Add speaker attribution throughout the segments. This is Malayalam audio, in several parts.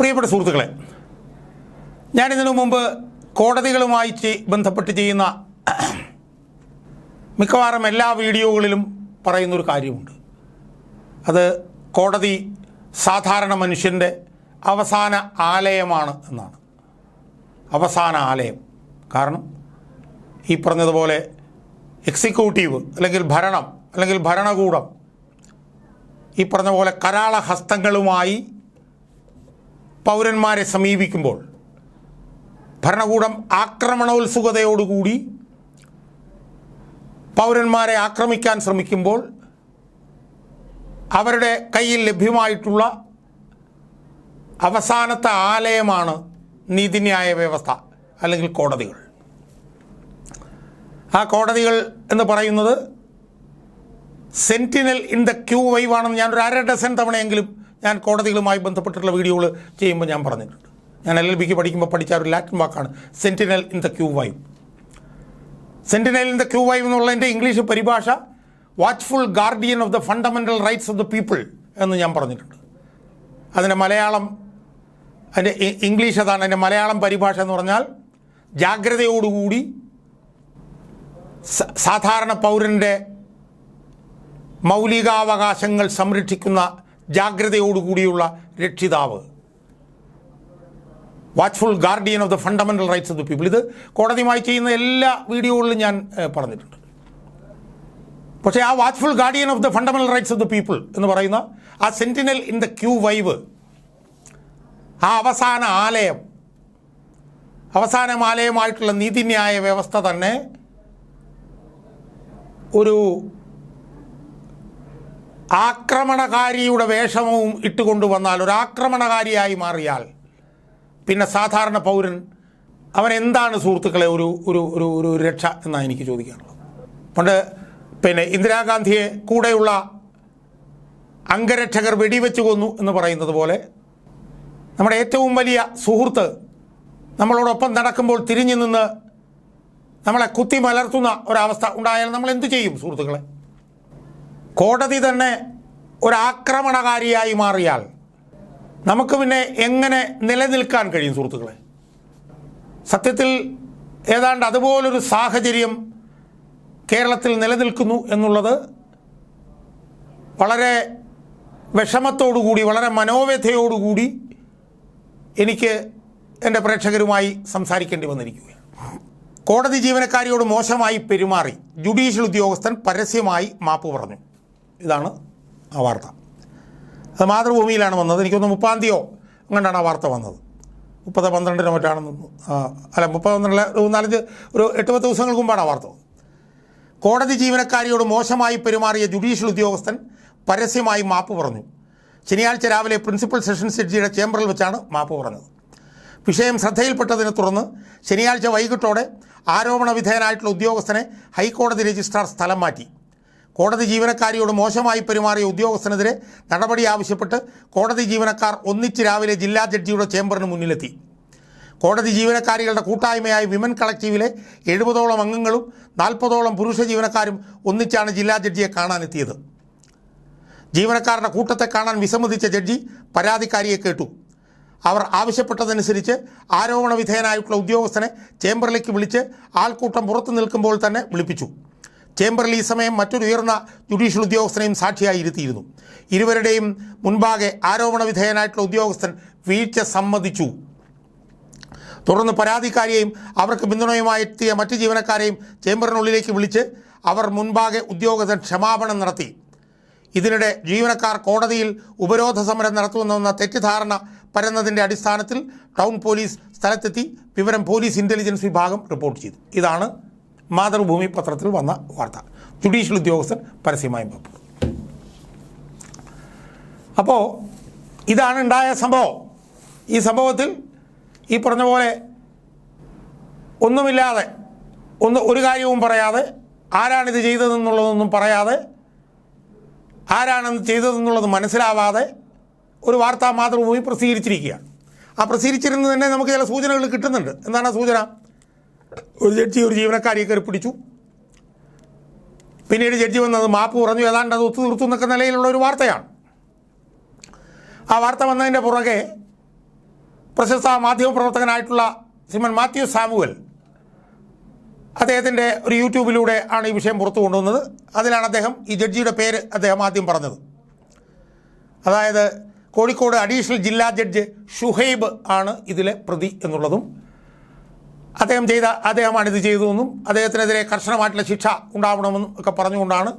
Speaker 1: പ്രിയപ്പെട്ട സുഹൃത്തുക്കളെ ഞാനിതിനു മുമ്പ് കോടതികളുമായി ബന്ധപ്പെട്ട് ചെയ്യുന്ന മിക്കവാറും എല്ലാ വീഡിയോകളിലും പറയുന്നൊരു കാര്യമുണ്ട്. അത് കോടതി സാധാരണ മനുഷ്യന്റെ അവസാന ആലയമാണ് എന്നാണ്. അവസാന ആലയം. കാരണം ഈ പറഞ്ഞതുപോലെ എക്സിക്യൂട്ടീവ് അല്ലെങ്കിൽ ഭരണം അല്ലെങ്കിൽ ഭരണകൂടം ഈ പറഞ്ഞ പോലെ കരാള ഹസ്തങ്ങളുമായി പൗരന്മാരെ സമീപിക്കുമ്പോൾ ഭരണകൂടം ആക്രമണോത്സുകതയോടുകൂടി പൗരന്മാരെ ആക്രമിക്കാൻ ശ്രമിക്കുമ്പോൾ അവരുടെ കയ്യിൽ ലഭ്യമായിട്ടുള്ള അവസാനത്തെ ആലയമാണ് നീതിന്യായ വ്യവസ്ഥ അല്ലെങ്കിൽ കോടതികൾ. ആ കോടതികൾ എന്ന് പറയുന്നത് സെന്റിനൽ ഇൻ ദ ക്യൂ വൈവാണെന്ന് ഞാനൊരു അര ഡസൻ തവണയെങ്കിലും ഞാൻ കോടതികളുമായി ബന്ധപ്പെട്ടിട്ടുള്ള വീഡിയോകൾ ചെയ്യുമ്പോൾ ഞാൻ പറഞ്ഞിട്ടുണ്ട്. ഞാൻ എൽ എൽ ബിക്ക് പഠിക്കുമ്പോൾ പഠിച്ച ഒരു ലാറ്റിൻ വാക്കാണ് sentinel in the qui vive sentinel in the qui vive എന്നുള്ളതിന്റെ ഇംഗ്ലീഷ് പരിഭാഷ watchful guardian of the fundamental rights of the people എന്ന് ഞാൻ പറഞ്ഞിട്ടുണ്ട്. അതിന്റെ മലയാളം അതിന്റെ ഇംഗ്ലീഷ് അതാണ് അതിന്റെ മലയാളം പരിഭാഷ എന്ന് പറഞ്ഞാൽ ജാഗ്രതയോടുകൂടി സാധാരണ പൗരന്റെ മൗലികാവകാശങ്ങൾ സംരക്ഷിക്കുന്ന ജാഗ്രതയോടുകൂടിയുള്ള രക്ഷിതാവ്. Watchful guardian of the fundamental rights of the people ഇത് കോടതിയുമായി ചെയ്യുന്ന എല്ലാ വീഡിയോകളിലും ഞാൻ പറഞ്ഞിട്ടുണ്ട്. പക്ഷേ ആ watchful guardian of the fundamental rights of the people എന്ന് പറയുന്ന ആ sentinel in the qui vive ആ അവസാന ആലയം അവസാന ആലയമായിട്ടുള്ള നീതിന്യായ വ്യവസ്ഥ തന്നെ ഒരു ആക്രമണകാരിയുടെ വേഷവും ഇട്ടുകൊണ്ടുവന്നാൽ ഒരു ആക്രമണകാരിയായി മാറിയാൽ പിന്നെ സാധാരണ പൗരൻ അവൻ എന്താണ് സുഹൃത്തുക്കളെ ഒരു ഒരു ഒരു ഒരു രക്ഷ എന്നാണ് എനിക്ക് ചോദിക്കാനുള്ളത്. പണ്ട് പിന്നെ ഇന്ദിരാഗാന്ധിയെ കൂടെയുള്ള അംഗരക്ഷകർ വെടിവെച്ച് കൊന്നു എന്ന് പറയുന്നത് പോലെ നമ്മുടെ ഏറ്റവും വലിയ സുഹൃത്ത് നമ്മളോടൊപ്പം നടക്കുമ്പോൾ തിരിഞ്ഞു നിന്ന് നമ്മളെ കുത്തി മലർത്തുന്ന ഒരവസ്ഥ ഉണ്ടായാൽ നമ്മൾ എന്തു ചെയ്യും സുഹൃത്തുക്കളെ? കോടതി തന്നെ ഒരാക്രമണകാരിയായി മാറിയാൽ നമുക്ക് പിന്നെ എങ്ങനെ നിലനിൽക്കാൻ കഴിയും സുഹൃത്തുക്കളെ? സത്യത്തിൽ ഏതാണ്ട് അതുപോലൊരു സാഹചര്യം കേരളത്തിൽ നിലനിൽക്കുന്നു എന്നുള്ളത് വളരെ വിഷമത്തോടുകൂടി വളരെ മനോവ്യഥയോടുകൂടി എനിക്ക് എന്റെ പ്രേക്ഷകരുമായി സംസാരിക്കേണ്ടി വന്നിരിക്കുകയാണ്. കോടതി ജീവനക്കാരിയോട് മോശമായി പെരുമാറി ജുഡീഷ്യൽ ഉദ്യോഗസ്ഥൻ പരസ്യമായി മാപ്പ് പറഞ്ഞു. ഇതാണ് ആ വാർത്ത. അത് മാതൃഭൂമിയിലാണ് വന്നത്. എനിക്കൊന്ന് മുപ്പാം തീയോ അങ്ങോട്ടാണ് ആ വാർത്ത വന്നത്? മുപ്പത് പന്ത്രണ്ടിനോ മറ്റാണെന്ന്. അല്ല മുപ്പത് പന്ത്രണ്ടിലെ നാലഞ്ച് ഒരു എട്ട് പത്ത് ദിവസങ്ങൾക്ക് മുമ്പാണ് ആ വാർത്ത കോടതി ജീവനക്കാരിയോട് മോശമായി പെരുമാറിയ ജുഡീഷ്യൽ ഉദ്യോഗസ്ഥൻ പരസ്യമായി മാപ്പ് പറഞ്ഞു. ശനിയാഴ്ച രാവിലെ പ്രിൻസിപ്പൽ സെഷൻസ് ജഡ്ജിയുടെ ചേംബറിൽ വെച്ചാണ് മാപ്പ് പറഞ്ഞത്. വിഷയം ശ്രദ്ധയിൽപ്പെട്ടതിനെ തുടർന്ന് ശനിയാഴ്ച വൈകിട്ടോടെ ആരോപണ വിധേയനായിട്ടുള്ള ഉദ്യോഗസ്ഥനെ ഹൈക്കോടതി രജിസ്ട്രാർ സ്ഥലം മാറ്റി. കോടതി ജീവനക്കാരിയോട് മോശമായി പെരുമാറിയ ഉദ്യോഗസ്ഥനെതിരെ നടപടി ആവശ്യപ്പെട്ട് കോടതി ജീവനക്കാർ ഒന്നിച്ച് രാവിലെ ജില്ലാ ജഡ്ജിയുടെ ചേംബറിന് മുന്നിലെത്തി. കോടതി ജീവനക്കാരികളുടെ കൂട്ടായ്മയായ വിമൻ കളക്റ്റീവിലെ എഴുപതോളം അംഗങ്ങളും നാൽപ്പതോളം പുരുഷ ജീവനക്കാരും ഒന്നിച്ചാണ് ജില്ലാ ജഡ്ജിയെ കാണാനെത്തിയത്. ജീവനക്കാരുടെ കൂട്ടത്തെ കാണാൻ വിസമ്മതിച്ച ജഡ്ജി പരാതിക്കാരിയെ കേട്ടു. അവർ ആവശ്യപ്പെട്ടതനുസരിച്ച് ആരോപണ വിധേയനായിട്ടുള്ള ഉദ്യോഗസ്ഥനെ ചേംബറിലേക്ക് വിളിച്ച് ആൾക്കൂട്ടം പുറത്തു നിൽക്കുമ്പോൾ തന്നെ വിളിപ്പിച്ചു. ചേംബറിൽ ഈ സമയം മറ്റൊരു ഉയർന്ന ജുഡീഷ്യൽ ഉദ്യോഗസ്ഥനെയും സാക്ഷിയായി ഇരുത്തിയിരുന്നു ഇരുവരുടെയും മുൻപാകെ ആരോപണ വിധേയനായിട്ടുള്ള ഉദ്യോഗസ്ഥൻ വീഴ്ച സമ്മതിച്ചു. തുടർന്ന് പരാതിക്കാരിയെയും അവർക്ക് പിന്തുണയുമായി എത്തിയ മറ്റ് ജീവനക്കാരെയും ചേംബറിനുള്ളിലേക്ക് വിളിച്ച് അവർ മുൻപാകെ ഉദ്യോഗസ്ഥൻ ക്ഷമാപണം നടത്തി. ഇതിനിടെ ജീവനക്കാർ കോടതിയിൽ ഉപരോധ സമരം നടത്തുമെന്ന തെറ്റിദ്ധാരണ പരന്നതിന്റെ അടിസ്ഥാനത്തിൽ ടൗൺ പോലീസ് സ്ഥലത്തെത്തി വിവരം പോലീസ് ഇന്റലിജൻസ് വിഭാഗം റിപ്പോർട്ട് ചെയ്തു. ഇതാണ് മാതൃഭൂമി പത്രത്തിൽ വന്ന വാർത്ത. ജുഡീഷ്യൽ ഉദ്യോഗസ്ഥൻ പരസ്യമായി മാപ്പ് അപ്പോൾ ഇതാണ് ഉണ്ടായ സംഭവം. ഈ സംഭവത്തിൽ ഈ പറഞ്ഞ പോലെ ഒന്നുമില്ലാതെ ഒന്ന് ഒരു കാര്യവും പറയാതെ ആരാണിത് ചെയ്തതെന്നുള്ളതൊന്നും പറയാതെ ആരാണെന്ന് ചെയ്തതെന്നുള്ളത് മനസ്സിലാവാതെ ഒരു വാർത്താ മാതൃഭൂമി പ്രസിദ്ധീകരിച്ചിരിക്കുകയാണ്. ആ പ്രസിദ്ധീകരിച്ചിരുന്നത് തന്നെ നമുക്ക് ചില സൂചനകൾ കിട്ടുന്നുണ്ട്. എന്താണ് ആ സൂചന? ഒരു ജഡ്ജി ഒരു ജീവനക്കാരിയെ കയറി പിടിച്ചു. പിന്നീട് ജഡ്ജി വന്നത് മാപ്പ് പറഞ്ഞു ഏതാണ്ട് അത് ഒത്തുതീർത്തു എന്നൊക്കെ നിലയിലുള്ള ഒരു വാർത്തയാണ്. ആ വാർത്ത വന്നതിന്റെ പുറകെ പ്രശസ്ത മാധ്യമപ്രവർത്തകനായിട്ടുള്ള സിമൻ മാത്യു സാമുവൽ അദ്ദേഹത്തിന്റെ ഒരു യൂട്യൂബിലൂടെ ആണ് ഈ വിഷയം പുറത്തു കൊണ്ടുവന്നത്. അതിലാണ് അദ്ദേഹം ഈ ജഡ്ജിയുടെ പേര് അദ്ദേഹം ആദ്യം പറഞ്ഞത്. അതായത് കോഴിക്കോട് അഡീഷണൽ ജില്ലാ ജഡ്ജ് ഷുഹൈബ് ആണ് ഇതിലെ പ്രതി എന്നുള്ളതും അദ്ദേഹം ചെയ്ത അദ്ദേഹമാണ് ഇത് ചെയ്തതെന്നും അദ്ദേഹത്തിനെതിരെ കർശനമായിട്ടുള്ള ശിക്ഷ ഉണ്ടാവണമെന്നും ഒക്കെ പറഞ്ഞുകൊണ്ടാണ്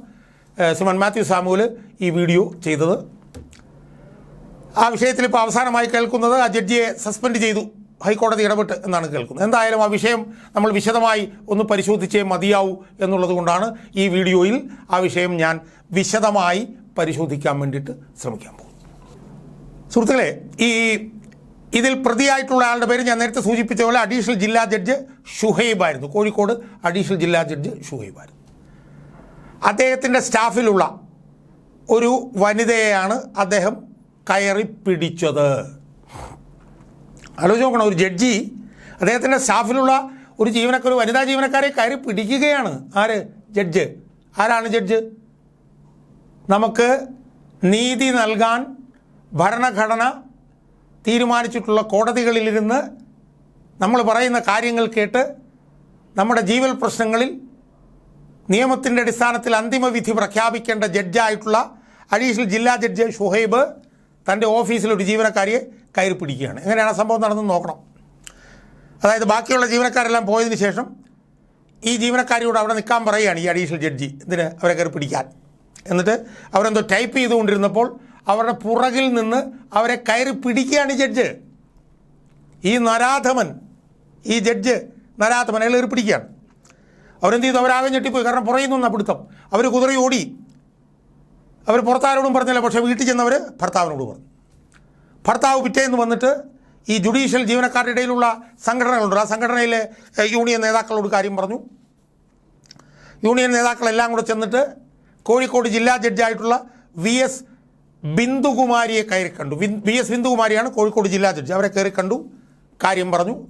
Speaker 1: സിമൻ മാത്യു സാമുവൽ ഈ വീഡിയോ ചെയ്തത്. ആ വിഷയത്തിൽ ഇപ്പോൾ അവസാനമായി കേൾക്കുന്നത് ആ ജഡ്ജിയെ സസ്പെൻഡ് ചെയ്തു. ഹൈക്കോടതി ഇടപെട്ട് എന്നാണ് കേൾക്കുന്നത്. എന്തായാലും ആ വിഷയം നമ്മൾ വിശദമായി ഒന്ന് പരിശോധിച്ചേ മതിയാവൂ എന്നുള്ളത് കൊണ്ടാണ് ഈ വീഡിയോയിൽ ആ വിഷയം ഞാൻ വിശദമായി പരിശോധിക്കാൻ വേണ്ടിയിട്ട് ശ്രമിക്കാൻ പോകും സുഹൃത്തുക്കളെ ഈ ഇതിൽ പ്രതിയായിട്ടുള്ള ആളുടെ പേര് ഞാൻ നേരത്തെ സൂചിപ്പിച്ച പോലെ അഡീഷണൽ ജില്ലാ ജഡ്ജ് ഷുഹൈബ് ആയിരുന്നു കോഴിക്കോട് അഡീഷണൽ ജില്ലാ ജഡ്ജ് ഷുഹൈബ് ആയിരുന്നു അദ്ദേഹത്തിന്റെ സ്റ്റാഫിലുള്ള ഒരു വനിതയെയാണ് അദ്ദേഹം കയറി പിടിച്ചത്. ആലോചിച്ച് നോക്കണം ഒരു ജഡ്ജി അദ്ദേഹത്തിന്റെ സ്റ്റാഫിലുള്ള ഒരു ജീവനക്കാർ ഒരു വനിതാ ജീവനക്കാരെ കയറി പിടിക്കുകയാണ്. ആര്? ജഡ്ജ്. ആരാണ് ജഡ്ജ്? നമുക്ക് നീതി നൽകാൻ ഭരണഘടന തീരുമാനിച്ചിട്ടുള്ള കോടതികളിലിരുന്ന് നമ്മൾ പറയുന്ന കാര്യങ്ങൾ കേട്ട് നമ്മുടെ ജീവൽ പ്രശ്നങ്ങളിൽ നിയമത്തിന്റെ അടിസ്ഥാനത്തിൽ അന്തിമ വിധി പ്രഖ്യാപിക്കേണ്ട ജഡ്ജായിട്ടുള്ള അഡീഷണൽ ജില്ലാ ജഡ്ജ് ഷുഹൈബ് തന്റെ ഓഫീസിൽ ഒരു ജീവനക്കാരിയെ കയറി പിടിക്കുകയാണ്. എങ്ങനെയാണ് സംഭവം നടന്നെന്ന് നോക്കണം. അതായത് ബാക്കിയുള്ള ജീവനക്കാരെല്ലാം പോയതിന് ശേഷം ഈ ജീവനക്കാരിയോട് അവിടെ നിൽക്കാൻ പറയുകയാണ് ഈ അഡീഷണൽ ജഡ്ജി എന്തിന് അവരെ കയറി പിടിക്കാൻ. എന്നിട്ട് അവരെന്തോ ടൈപ്പ് ചെയ്തുകൊണ്ടിരുന്നപ്പോൾ അവരുടെ പുറകിൽ നിന്ന് അവരെ കയറി പിടിക്കുകയാണ് ഈ ജഡ്ജ്. ഈ നരാധമൻ ഈ ജഡ്ജ് നരാധമൻ അയാൾ പിടിക്കുകയാണ്. അവരെന്ത് ചെയ്തു? അവരാകെ ഞെട്ടിപ്പോയി. കാരണം പുറകിൽ നിന്നാണ് പിടുത്തം. അവർ കുതിറി ഓടി. അവർ പുറത്താരോടും പറഞ്ഞില്ല പക്ഷേ വീട്ടിൽ ചെന്നവർ ഭർത്താവിനോട് പറഞ്ഞു. ഭർത്താവ് പിറ്റേന്ന് വന്നിട്ട് ഈ ജുഡീഷ്യൽ ജീവനക്കാരുടെ ഇടയിലുള്ള സംഘടനകളുണ്ട്. ആ സംഘടനയിലെ യൂണിയൻ നേതാക്കളോട് കാര്യം പറഞ്ഞു. യൂണിയൻ നേതാക്കളെല്ലാം കൂടെ ചെന്നിട്ട് കോഴിക്കോട് ജില്ലാ ജഡ്ജായിട്ടുള്ള വി എസ് ബിന്ദുകുമാരിയെ കയറി കണ്ടു. വി എസ് ബിന്ദുകുമാരിയാണ് കോഴിക്കോട് ജില്ലാ ജഡ്ജി. അവരെ കയറി കണ്ടു. കാര്യം പറഞ്ഞു.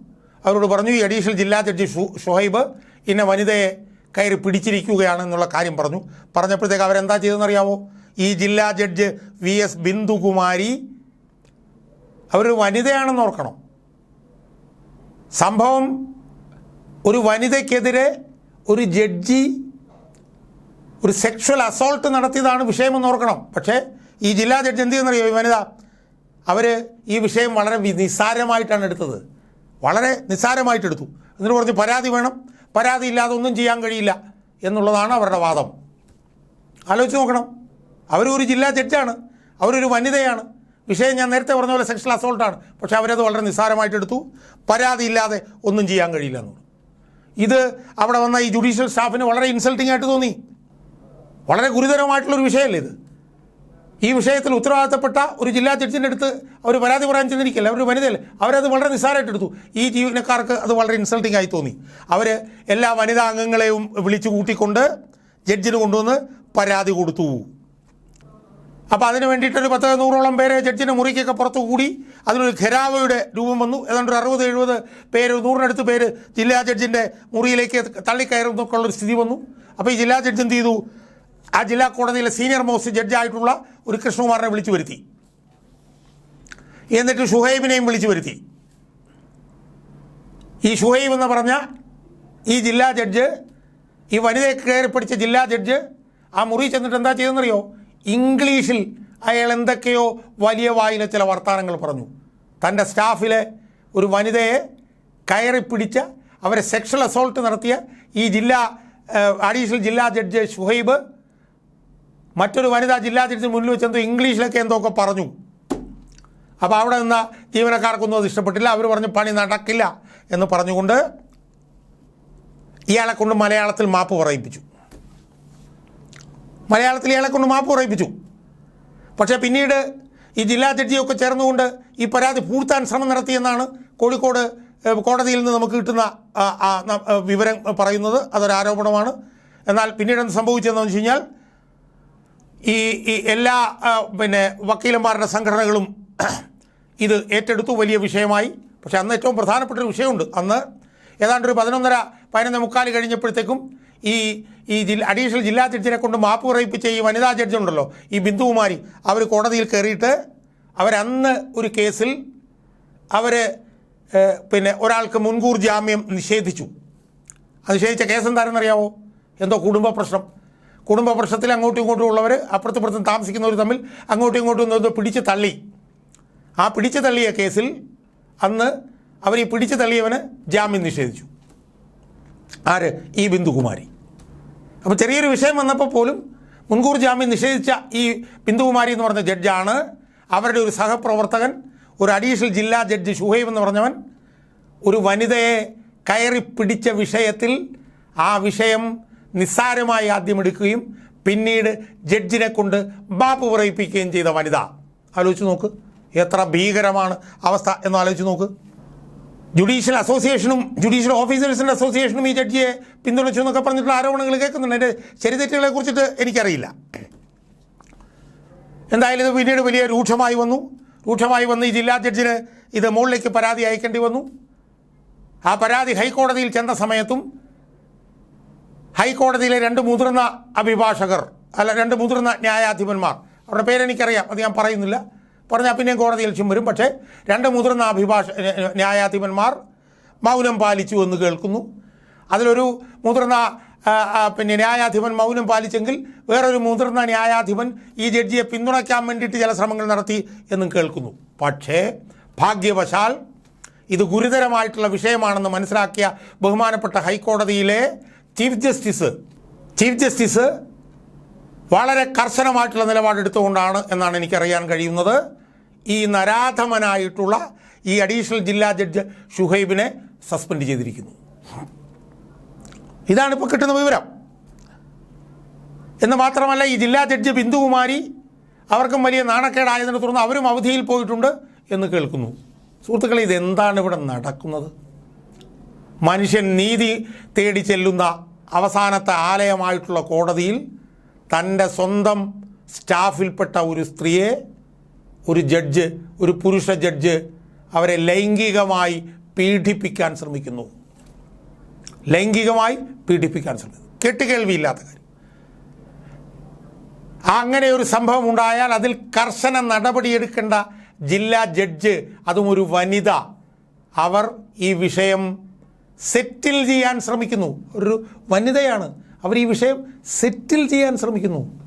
Speaker 1: അവരോട് പറഞ്ഞു ഈ അഡീഷണൽ ജില്ലാ ജഡ്ജി ഷുഹൈബ് ഇന്ന വനിതയെ കയറി പിടിച്ചിരിക്കുകയാണെന്നുള്ള കാര്യം പറഞ്ഞു. പറഞ്ഞപ്പോഴത്തേക്ക് അവരെന്താ ചെയ്തതെന്നറിയാമോ ഈ ജില്ലാ ജഡ്ജ് വി എസ് ബിന്ദുകുമാരി അവരൊരു വനിതയാണെന്ന് ഓർക്കണം. സംഭവം ഒരു വനിതയ്ക്കെതിരെ ഒരു ജഡ്ജി ഒരു സെക്ഷൽ അസോൾട്ട് നടത്തിയതാണ് വിഷയമെന്ന് ഓർക്കണം. പക്ഷേ ഈ ജില്ലാ ജഡ്ജ് എന്ത് ചെയ്യുന്നറിയോ? വനിത അവർ ഈ വിഷയം വളരെ നിസ്സാരമായിട്ടാണ് എടുത്തത്. വളരെ നിസ്സാരമായിട്ടെടുത്തു. എന്നിട്ട് പറഞ്ഞ് പരാതി വേണം. പരാതി ഇല്ലാതെ ഒന്നും ചെയ്യാൻ കഴിയില്ല. എന്നുള്ളതാണ് അവരുടെ വാദം. ആലോചിച്ച് നോക്കണം. അവരൊരു ജില്ലാ ജഡ്ജാണ്. അവരൊരു വനിതയാണ്. വിഷയം ഞാൻ നേരത്തെ പറഞ്ഞ പോലെ സെക്ഷൽ അസോൾട്ടാണ് പക്ഷേ അവരത് വളരെ നിസ്സാരമായിട്ടെടുത്തു. പരാതി ഇല്ലാതെ ഒന്നും ചെയ്യാൻ കഴിയില്ല എന്ന് ഇത് അവിടെ വന്ന ഈ ജുഡീഷ്യൽ സ്റ്റാഫിന് വളരെ ഇൻസൾട്ടിംഗ് ആയിട്ട് തോന്നി. വളരെ ഗുരുതരമായിട്ടുള്ളൊരു വിഷയമല്ലേ ഇത്? ഈ വിഷയത്തിൽ ഉത്തരവാദിത്തപ്പെട്ട ഒരു ജില്ലാ ജഡ്ജിന്റെ അടുത്ത് അവർ പരാതി പറയാൻ ചെന്നിരിക്കില്ല? അവർ വനിതയല്ലേ അവരത് വളരെ നിസ്സാരമായിട്ട് എടുത്തു. ഈ ജീവനക്കാർക്ക് അത് വളരെ ഇൻസൾട്ടിംഗ് ആയി തോന്നി. അവർ എല്ലാ വനിതാ അംഗങ്ങളെയും വിളിച്ചു കൂട്ടിക്കൊണ്ട് ജഡ്ജിന് കൊണ്ടുവന്ന് പരാതി കൊടുത്തു. അപ്പോൾ അതിന് വേണ്ടിയിട്ടൊരു പത്ത് നൂറോളം പേരെ ജഡ്ജിന്റെ മുറിക്കൊക്കെ പുറത്തു കൂടി അതിനൊരു ഖരാവയുടെ രൂപം വന്നു. ഏതാണ്ട് ഒരു അറുപത് എഴുപത് പേര് നൂറിനടുത്ത് പേര് ജില്ലാ ജഡ്ജിന്റെ മുറിയിലേക്ക് തള്ളിക്കയറുന്നൊക്കെ ഉള്ളൊരു സ്ഥിതി വന്നു. അപ്പോൾ ഈ ജില്ലാ ജഡ്ജ് എന്ത് ചെയ്തു? ആ ജില്ലാ കോടതിയിലെ സീനിയർ മോസ്റ്റ് ജഡ്ജായിട്ടുള്ള ഒരു കൃഷ്ണകുമാറിനെ വിളിച്ചു വരുത്തി. എന്നിട്ട് ഷുഹൈബിനെയും വിളിച്ചു വരുത്തി. ഈ ഷുഹൈബ് എന്ന് പറഞ്ഞ ഈ ജില്ലാ ജഡ്ജ് ഈ വനിതയെ കയറി പിടിച്ച ജില്ലാ ജഡ്ജ് ആ മുറി ചെന്നിട്ട് എന്താ ചെയ്തെന്നറിയോ ഇംഗ്ലീഷിൽ അയാൾ എന്തൊക്കെയോ വലിയ വായിലെ ചില വർത്തമാനങ്ങൾ പറഞ്ഞു. തന്റെ സ്റ്റാഫിലെ ഒരു വനിതയെ കയറി പിടിച്ച അവരെ സെക്ഷൽ അസോൾട്ട് നടത്തിയ ഈ ജില്ലാ അഡീഷണൽ ജില്ലാ ജഡ്ജ് ഷുഹൈബ് മറ്റൊരു വനിതാ ജില്ലാ ജഡ്ജിന് മുന്നിൽ വെച്ച് എന്തോ ഇംഗ്ലീഷിലൊക്കെ എന്തോ ഒക്കെ പറഞ്ഞു. അപ്പോൾ അവിടെ നിന്ന ജീവനക്കാർക്കൊന്നും അത് ഇഷ്ടപ്പെട്ടില്ല. അവർ പറഞ്ഞു പണി നടക്കില്ല എന്ന് പറഞ്ഞുകൊണ്ട് ഇയാളെ കൊണ്ട് മലയാളത്തിൽ മാപ്പ് പറയിപ്പിച്ചു. മലയാളത്തിൽ ഇയാളെ കൊണ്ട് മാപ്പ് പറയിപ്പിച്ചു. പക്ഷേ പിന്നീട് ഈ ജില്ലാ ജഡ്ജിയൊക്കെ ചേർന്നുകൊണ്ട് ഈ പരാതി പൂഴ്ത്താൻ ശ്രമം നടത്തിയെന്നാണ് കോഴിക്കോട് കോടതിയിൽ നിന്ന് നമുക്ക് കിട്ടുന്ന വിവരം പറയുന്നത്. അതൊരു ആരോപണമാണ് എന്നാൽ പിന്നീട് എന്ത് സംഭവിച്ചതെന്ന് വെച്ച് കഴിഞ്ഞാൽ ഈ ഈ എല്ലാ പിന്നെ വക്കീലന്മാരുടെ സംഘടനകളും ഇത് ഏറ്റെടുത്തു. വലിയ വിഷയമായി. പക്ഷേ അന്ന് ഏറ്റവും പ്രധാനപ്പെട്ടൊരു വിഷയമുണ്ട്. അന്ന് ഏതാണ്ട് ഒരു പതിനൊന്നര പതിനൊന്ന് മുക്കാൽ കഴിഞ്ഞപ്പോഴത്തേക്കും ഈ ഈ ജില്ല അഡീഷണൽ ജില്ലാ ജഡ്ജിനെ കൊണ്ട് മാപ്പ് പറയിപ്പിച്ച ഈ വനിതാ ജഡ്ജി ഉണ്ടല്ലോ ഈ ബിന്ദുകുമാരി അവർ കോടതിയിൽ കയറിയിട്ട് അവരന്ന് ഒരു കേസിൽ അവർ പിന്നെ ഒരാൾക്ക് മുൻകൂർ ജാമ്യം നിഷേധിച്ചു. അത് നിഷേധിച്ച കേസ് എന്താണെന്നറിയാവോ? എന്തോ കുടുംബ പ്രശ്നം. കുടുംബ പ്രശ്നത്തിൽ അങ്ങോട്ടും ഇങ്ങോട്ടും ഉള്ളവർ അപ്പുറത്തും ഇപ്പുറത്തും താമസിക്കുന്നവർ തമ്മിൽ അങ്ങോട്ടും ഇങ്ങോട്ടും എന്തോ പിടിച്ച് തള്ളി. ആ പിടിച്ച് തള്ളിയ കേസിൽ അന്ന് അവർ ഈ പിടിച്ച് തള്ളിയവന് ജാമ്യം നിഷേധിച്ചു. ആര്? ഈ ബിന്ദുകുമാരി. അപ്പോൾ ചെറിയൊരു വിഷയം വന്നപ്പോൾ പോലും മുൻകൂർ ജാമ്യം നിഷേധിച്ച ഈ ബിന്ദുകുമാരി എന്ന് പറഞ്ഞ ജഡ്ജാണ് അവരുടെ ഒരു സഹപ്രവർത്തകൻ ഒരു അഡീഷണൽ ജില്ലാ ജഡ്ജ് ഷുഹൈബ് എന്ന് പറഞ്ഞവൻ ഒരു വനിതയെ കയറി പിടിച്ച വിഷയത്തിൽ ആ വിഷയം നിസ്സാരമായി ആദ്യം എടുക്കുകയും പിന്നീട് ജഡ്ജിനെ കൊണ്ട് ബാപ്പ് പറയിപ്പിക്കുകയും ചെയ്ത വനിത. ആലോചിച്ച് നോക്ക്. എത്ര ഭീകരമാണ് അവസ്ഥ എന്ന് ആലോചിച്ച് നോക്ക്. ജുഡീഷ്യൽ അസോസിയേഷനും ജുഡീഷ്യൽ ഓഫീസേഴ്സിന്റെ അസോസിയേഷനും ഈ ജഡ്ജിയെ പിന്തുണച്ചു എന്നൊക്കെ പറഞ്ഞിട്ടുള്ള ആരോപണങ്ങൾ കേൾക്കുന്നുണ്ട്. എന്റെ ശരിതെറ്റുകളെ കുറിച്ചിട്ട് എനിക്കറിയില്ല. എന്തായാലും ഇത് പിന്നീട് വലിയ രൂക്ഷമായി വന്നു. രൂക്ഷമായി വന്ന് ഈ ജില്ലാ ജഡ്ജിന് ഇത് മുകളിലേക്ക് പരാതി അയക്കേണ്ടി വന്നു. ആ പരാതി ഹൈക്കോടതിയിൽ ചെന്ന സമയത്തും ഹൈക്കോടതിയിലെ രണ്ട് മുതിർന്ന അഭിഭാഷകർ അല്ല രണ്ട് മുതിർന്ന ന്യായാധിപന്മാർ. അവരുടെ പേരെനിക്കറിയാം അത് ഞാൻ പറയുന്നില്ല. പറഞ്ഞാൽ പിന്നെയും കോടതിയിൽ ചും വരും. പക്ഷേ രണ്ട് മുതിർന്ന അഭിഭാഷ ന്യായാധിപന്മാർ മൗനം പാലിച്ചു എന്ന് കേൾക്കുന്നു. അതിലൊരു മുതിർന്ന പിന്നെ ന്യായാധിപൻ മൗനം പാലിച്ചെങ്കിൽ വേറൊരു മുതിർന്ന ന്യായാധിപൻ ഈ ജഡ്ജിയെ പിന്തുണയ്ക്കാൻ വേണ്ടിയിട്ട് ചില ശ്രമങ്ങൾ നടത്തി എന്നും കേൾക്കുന്നു. പക്ഷേ ഭാഗ്യവശാൽ ഇത് ഗുരുതരമായിട്ടുള്ള വിഷയമാണെന്ന് മനസ്സിലാക്കിയ ബഹുമാനപ്പെട്ട ഹൈക്കോടതിയിലെ ചീഫ് ജസ്റ്റിസ് ചീഫ് ജസ്റ്റിസ് വളരെ കർശനമായിട്ടുള്ള നിലപാടെടുത്തുകൊണ്ടാണ് എന്നാണ് എനിക്കറിയാൻ കഴിയുന്നത്. ഈ നരാധമനായിട്ടുള്ള ഈ അഡീഷണൽ ജില്ലാ ജഡ്ജ് ഷുഹൈബിനെ സസ്പെൻഡ് ചെയ്തിരിക്കുന്നു. ഇതാണ് ഇപ്പോൾ കിട്ടുന്ന വിവരം. എന്ന് മാത്രമല്ല ഈ ജില്ലാ ജഡ്ജ് ബിന്ദുകുമാരി അവർക്കും വലിയ നാണക്കേടായതിനെ തുടർന്ന് അവരും അവധിയിൽ പോയിട്ടുണ്ട് എന്ന് കേൾക്കുന്നു. സുഹൃത്തുക്കളെ ഇതെന്താണ് ഇവിടെ നടക്കുന്നത്? മനുഷ്യൻ നീതി തേടി ചെല്ലുന്ന അവസാനത്തെ ആലയമായിട്ടുള്ള കോടതിയിൽ തന്റെ സ്വന്തം സ്റ്റാഫിൽപ്പെട്ട ഒരു സ്ത്രീയെ ഒരു ജഡ്ജ് ഒരു പുരുഷ ജഡ്ജ് അവരെ ലൈംഗികമായി പീഡിപ്പിക്കാൻ ശ്രമിക്കുന്നു. ലൈംഗികമായി പീഡിപ്പിക്കാൻ ശ്രമിക്കുന്നു. കെട്ടുകേൾവിയില്ലാത്ത കാര്യം. അങ്ങനെ ഒരു സംഭവം ഉണ്ടായാൽ അതിൽ കർശന നടപടിയെടുക്കേണ്ട ജില്ലാ ജഡ്ജ് അതും ഒരു വനിത. അവർ ഈ വിഷയം സെറ്റിൽ ചെയ്യാൻ ശ്രമിക്കുന്നു. ഒരു വനിതയാണ്. അവർ ഈ വിഷയം സെറ്റിൽ ചെയ്യാൻ ശ്രമിക്കുന്നു.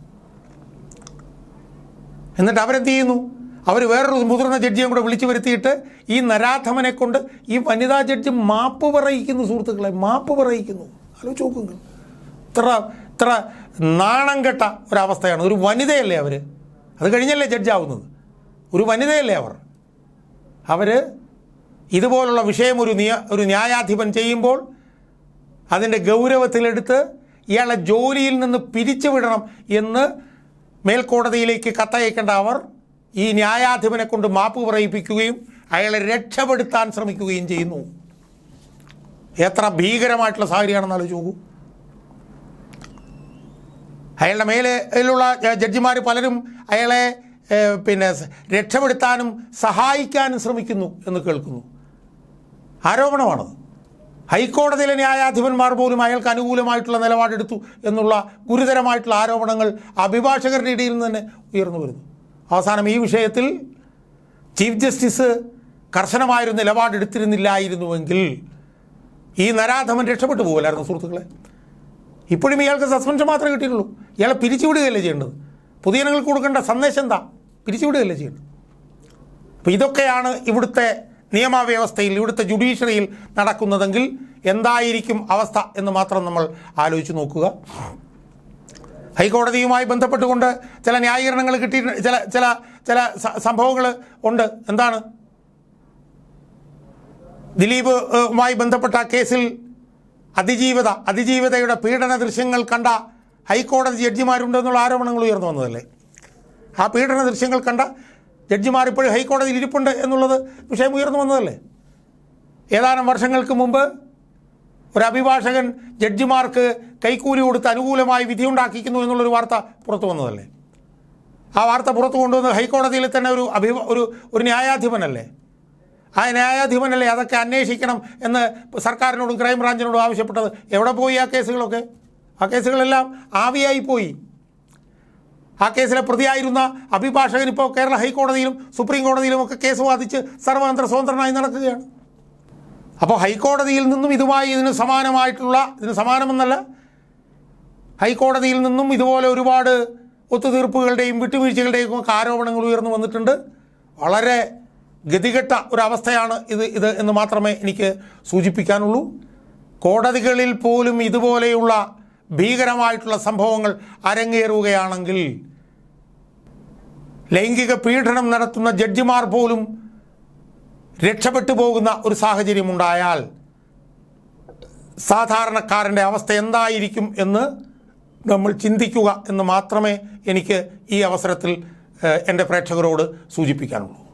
Speaker 1: എന്നിട്ട് അവരെന്ത് ചെയ്യുന്നു? അവർ വേറൊരു മുതിർന്ന ജഡ്ജിയും കൂടെ വിളിച്ചു വരുത്തിയിട്ട് ഈ നരാധമനെ കൊണ്ട് ഈ വനിതാ ജഡ്ജി മാപ്പ് പറയിക്കുന്നു സുഹൃത്തുക്കളെ മാപ്പ് പറയിക്കുന്നു. ആലോചിച്ച് നോക്കുങ്ങൾ. ഇത്ര ഇത്ര നാണം കെട്ട ഒരവസ്ഥയാണ്. ഒരു വനിതയല്ലേ അവർ അത് കഴിഞ്ഞല്ലേ ജഡ്ജാവുന്നത് ഒരു വനിതയല്ലേ അവർ? അവർ ഇതുപോലുള്ള വിഷയം ഒരു നിയ ഒരു ന്യായാധിപൻ ചെയ്യുമ്പോൾ അതിന്റെ ഗൗരവത്തിലെടുത്ത് ഇയാളെ ജോലിയിൽ നിന്ന് പിരിച്ചുവിടണം എന്ന് മേൽക്കോടതിയിലേക്ക് കത്തയക്കേണ്ട അവർ ഈ ന്യായാധിപനെ കൊണ്ട് മാപ്പ് പറയിപ്പിക്കുകയും അയാളെ രക്ഷപ്പെടുത്താൻ ശ്രമിക്കുകയും ചെയ്യുന്നു. എത്ര ഭീകരമായിട്ടുള്ള സാഹചര്യമാണെന്ന് ആലോചിച്ച് അയാളുടെ മേലുള്ള ജഡ്ജിമാർ പലരും അയാളെ പിന്നെ രക്ഷപ്പെടുത്താനും സഹായിക്കാനും ശ്രമിക്കുന്നു എന്ന് കേൾക്കുന്നു. ആരോപണമാണത്. ഹൈക്കോടതിയിലെ ന്യായാധിപന്മാർ പോലും അയാൾക്ക് അനുകൂലമായിട്ടുള്ള നിലപാടെടുത്തു എന്നുള്ള ഗുരുതരമായിട്ടുള്ള ആരോപണങ്ങൾ അഭിഭാഷകരുടെ ഇടയിൽ നിന്ന് തന്നെ ഉയർന്നു വരുന്നു. അവസാനം ഈ വിഷയത്തിൽ ചീഫ് ജസ്റ്റിസ് കർശനമായൊരു നിലപാടെടുത്തിരുന്നില്ലായിരുന്നുവെങ്കിൽ ഈ നരാധമൻ രക്ഷപ്പെട്ടു പോകില്ലായിരുന്നു സുഹൃത്തുക്കളെ. ഇപ്പോഴും ഇയാൾക്ക് സസ്പെൻഷൻ മാത്രമേ കിട്ടിയിട്ടുള്ളൂ. ഇയാളെ പിരിച്ചുവിടുകയല്ലേ ചെയ്യേണ്ടത്? പൊതുജനങ്ങൾക്ക് കൊടുക്കേണ്ട സന്ദേശം എന്താ? പിരിച്ചുവിടുകയല്ലേ ചെയ്യേണ്ടത്? അപ്പോൾ ഇതൊക്കെയാണ് ഇവിടുത്തെ നിയമവ്യവസ്ഥയിൽ ഇവിടുത്തെ ജുഡീഷ്യറിയിൽ നടക്കുന്നതെങ്കിൽ എന്തായിരിക്കും അവസ്ഥ എന്ന് മാത്രം നമ്മൾ ആലോചിച്ച് നോക്കുക. ഹൈക്കോടതിയുമായി ബന്ധപ്പെട്ടുകൊണ്ട് ചില ന്യായീകരണങ്ങൾ കിട്ടി ചില ചില ചില സംഭവങ്ങൾ ഉണ്ട്. എന്താണ്? ദിലീപുമായി ബന്ധപ്പെട്ട കേസിൽ അതിജീവിത അതിജീവിതയുടെ പീഡന ദൃശ്യങ്ങൾ കണ്ട ഹൈക്കോടതി ജഡ്ജിമാരുണ്ടെന്നുള്ള ആരോപണങ്ങൾ ഉയർന്നു വന്നതല്ലേ? ആ പീഡന ദൃശ്യങ്ങൾ കണ്ട ജഡ്ജിമാർ ഇപ്പോഴും ഹൈക്കോടതിയിൽ ഇരിപ്പുണ്ട് എന്നുള്ളത് വിഷയം ഉയർന്നു വന്നതല്ലേ? ഏതാനും വർഷങ്ങൾക്ക് മുമ്പ് ഒരു അഭിഭാഷകൻ ജഡ്ജിമാർക്ക് കൈക്കൂലി കൊടുത്ത് അനുകൂലമായി വിധിയുണ്ടാക്കിക്കുന്നു എന്നുള്ളൊരു വാർത്ത പുറത്തു വന്നതല്ലേ? ആ വാർത്ത പുറത്തു കൊണ്ടുവന്ന് ഹൈക്കോടതിയിൽ തന്നെ ഒരു അഭി ഒരു ഒരു ന്യായാധിപനല്ലേ? ആ ന്യായാധിപനല്ലേ അതൊക്കെ അന്വേഷിക്കണം എന്ന് സർക്കാരിനോടും ക്രൈംബ്രാഞ്ചിനോടും ആവശ്യപ്പെട്ടത്? എവിടെ പോയി ആ കേസുകളൊക്കെ? ആ കേസുകളെല്ലാം ആവിയായി പോയി. ആ കേസിലെ പ്രതിയായിരുന്ന അഭിഭാഷകൻ ഇപ്പോൾ കേരള ഹൈക്കോടതിയിലും സുപ്രീം കോടതിയിലും ഒക്കെ കേസ് വാദിച്ച് സർവാന്തര സ്വതന്ത്രനായി നടക്കുകയാണ്. അപ്പോൾ ഹൈക്കോടതിയിൽ നിന്നും ഇതുമായി ഇതിന് സമാനമായിട്ടുള്ള ഇതിന് സമാനമെന്നല്ല ഹൈക്കോടതിയിൽ നിന്നും ഇതുപോലെ ഒരുപാട് ഒത്തുതീർപ്പുകളുടെയും വിട്ടുവീഴ്ചകളുടെയും ഒക്കെ ആരോപണങ്ങൾ ഉയർന്നു വന്നിട്ടുണ്ട്. വളരെ ഗതികെട്ട ഒരവസ്ഥയാണ് ഇത് ഇത് എന്ന് മാത്രമേ എനിക്ക് സൂചിപ്പിക്കാനുള്ളൂ. കോടതികളിൽ പോലും ഇതുപോലെയുള്ള ഭീകരമായിട്ടുള്ള സംഭവങ്ങൾ അരങ്ങേറുകയാണെങ്കിൽ ലൈംഗിക പീഡനം നടത്തുന്ന ജഡ്ജിമാർ പോലും രക്ഷപ്പെട്ടു പോകുന്ന ഒരു സാഹചര്യമുണ്ടായാൽ സാധാരണക്കാരന്റെ അവസ്ഥ എന്തായിരിക്കും എന്ന് നമ്മൾ ചിന്തിക്കുക എന്ന് മാത്രമേ എനിക്ക് ഈ അവസരത്തിൽ എന്റെ പ്രേക്ഷകരോട് സൂചിപ്പിക്കാനുള്ളൂ.